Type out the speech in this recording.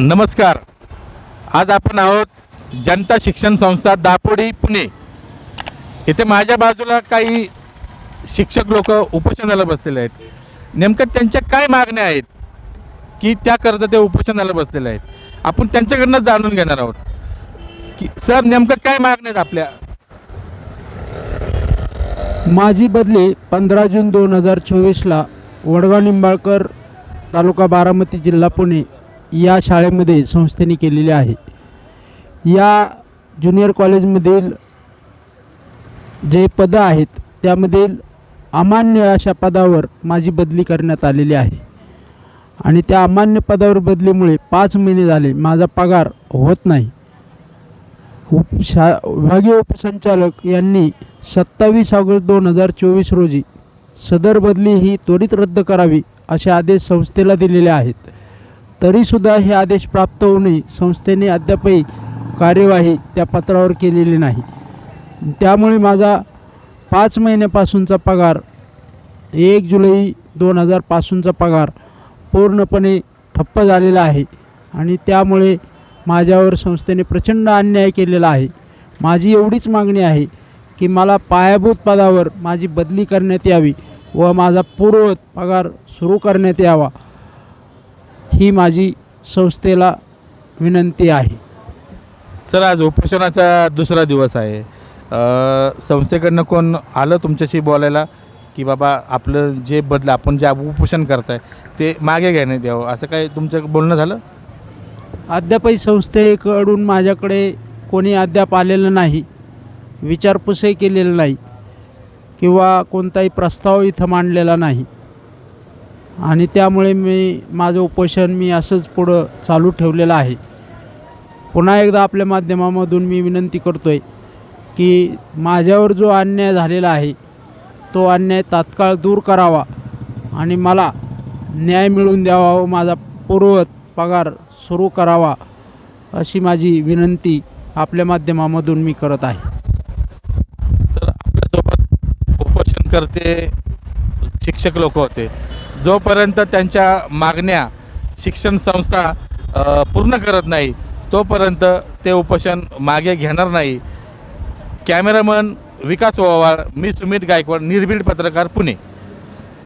नमस्कार. आज आपण आहोत जनता शिक्षण संस्था दापोडी पुणे. इथे माझ्या बाजूला काही शिक्षक लोक उपोषणाला बसलेले आहेत. नेमकं त्यांच्या काय मागण्या आहेत? की त्याकरता ते उपोषणाला बसलेले आहेत. आपण त्यांच्याकडनं जाणून घेणार आहोत. की सर नेमकं काय मागण्या आहेत आपल्या? माझी बदली पंधरा जून दोन हजार चोवीसला वडगाव निंबाळकर तालुका बारामती जिल्हा पुणे. या शाळेमध्ये संस्थेने केलेली आहे. या ज्युनियर कॉलेजमधील जे पदं आहेत त्यामधील अमान्य अशा पदावर माझी बदली करण्यात आलेली आहे. आणि त्या अमान्य पदावर बदलीमुळे पाच महिने झाले माझा पगार होत नाही. उप शा विभागीय उपसंचालक यांनी सत्तावीस ऑगस्ट दोन हजार चोवीस रोजी सदर बदली ही त्वरित रद्द करावी असे आदेश संस्थेला दिलेले आहेत. तरीसुद्धा हे आदेश प्राप्त होऊनही संस्थेने अद्यापही कार्यवाही त्या पत्रावर केलेली नाही. त्यामुळे माझा पाच महिन्यापासूनचा पगार एक जुलै दोन हजारपासूनचा पगार पूर्णपणे ठप्प झालेला आहे आणि त्यामुळे माझ्यावर संस्थेने प्रचंड अन्याय केलेला आहे. माझी एवढीच मागणी आहे की मला पायाभूत पदावर माझी बदली करण्यात यावी व माझा पूर्ववत पगार सुरू करण्यात यावा. ही माझी संस्थेला विनंती आहे. सर आज उपोषणाचा दुसरा दिवस आहे. अ, संस्थेकडनं कोण आलं तुमच्याशी बोलायला? की बाबा आपलं जे बदलं आपण जे उपोषण करताय ते मागे घेण्यात यावं. असं काही तुमचं बोलणं झालं? अद्यापही संस्थेकडून माझ्याकडे कोणी अद्याप आलेलं नाही विचारपूसही केलेलं नाही किंवा कोणताही प्रस्ताव इथं मांडलेला नाही. आणि त्यामुळे मी माझं उपोषण मी असंच पुढं चालू ठेवलेलं आहे. पुन्हा एकदा आपल्या माध्यमामधून मी विनंती करतो आहे की माझ्यावर जो अन्याय झालेला आहे तो अन्याय तात्काळ दूर करावा आणि मला न्याय मिळवून द्यावा व माझा पूर्वत पगार सुरू करावा अशी माझी विनंती आपल्या माध्यमामधून मी करत आहे. तर आपल्यासोबत उपोषण करते शिक्षक लोक होते. जोपर्यंत त्यांच्या मागण्या शिक्षण संस्था पूर्ण करत नाही तोपर्यंत ते उपोषण मागे घेणार नाही. कॅमेरामन विकास ओवाळ मी सुमित गायकवाड निर्भीड पत्रकार पुणे.